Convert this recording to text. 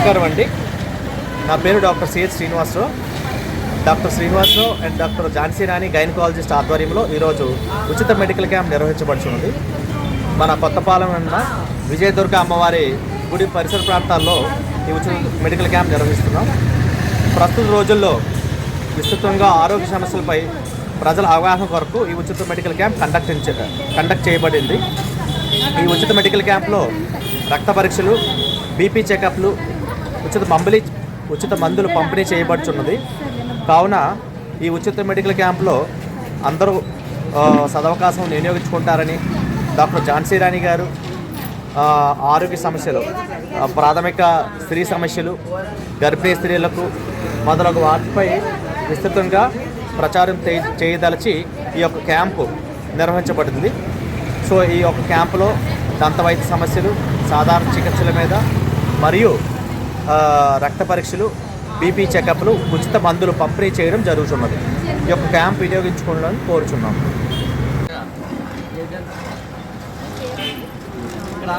నమస్కారం అండి. నా పేరు doctor C H Srinivasarao. Doctor Srinivasarao and doctor Jhansi Rani gynaecologist ఆధ్వర్యంలో ఈరోజు ఉచిత మెడికల్ క్యాంప్ నిర్వహించబడుతున్నది మన కొత్తపాలెం ఉన్న విజయదుర్గ అమ్మవారి గుడి పరిసర ప్రాంతాల్లో ఈ ఉచిత మెడికల్ క్యాంప్ నిర్వహిస్తున్నాం. ప్రస్తుత రోజుల్లో విస్తృతంగా ఆరోగ్య సమస్యలపై ప్రజల అవగాహన కొరకు ఈ ఉచిత మెడికల్ క్యాంప్ కండక్ట్ కండక్ట్ చేయబడింది. ఈ ఉచిత మెడికల్ క్యాంప్లో రక్త పరీక్షలు బీపీ చెకప్లు ఉచిత మంబలి ఉచిత మందులు పంపిణీ చేయబడుచున్నది. కావున ఈ ఉచిత మెడికల్ క్యాంప్లో అందరూ సదవకాశం వినియోగించుకుంటారని డాక్టర్ ఝాన్సీ రాణి గారు ఆరోగ్య సమస్యలు ప్రాథమిక స్త్రీ సమస్యలు గర్భిణీ స్త్రీలకు మొదలగు వాటిపై విస్తృతంగా ప్రచారం చేయ- చేయదలిచి ఈ యొక్క క్యాంపు నిర్వహించబడుతుంది. సో ఈ యొక్క క్యాంపులో దంతవైద్య సమస్యలు సాధారణ చికిత్సల మీద మరియు రక్త పరీక్షలు బీపీ చెకప్లు ఉచిత మందులు పంపిణీ చేయడం జరుగుతున్నది. ఈ యొక్క క్యాంప్ వినియోగించుకోవాలని కోరుచున్నాం. ఇక్కడ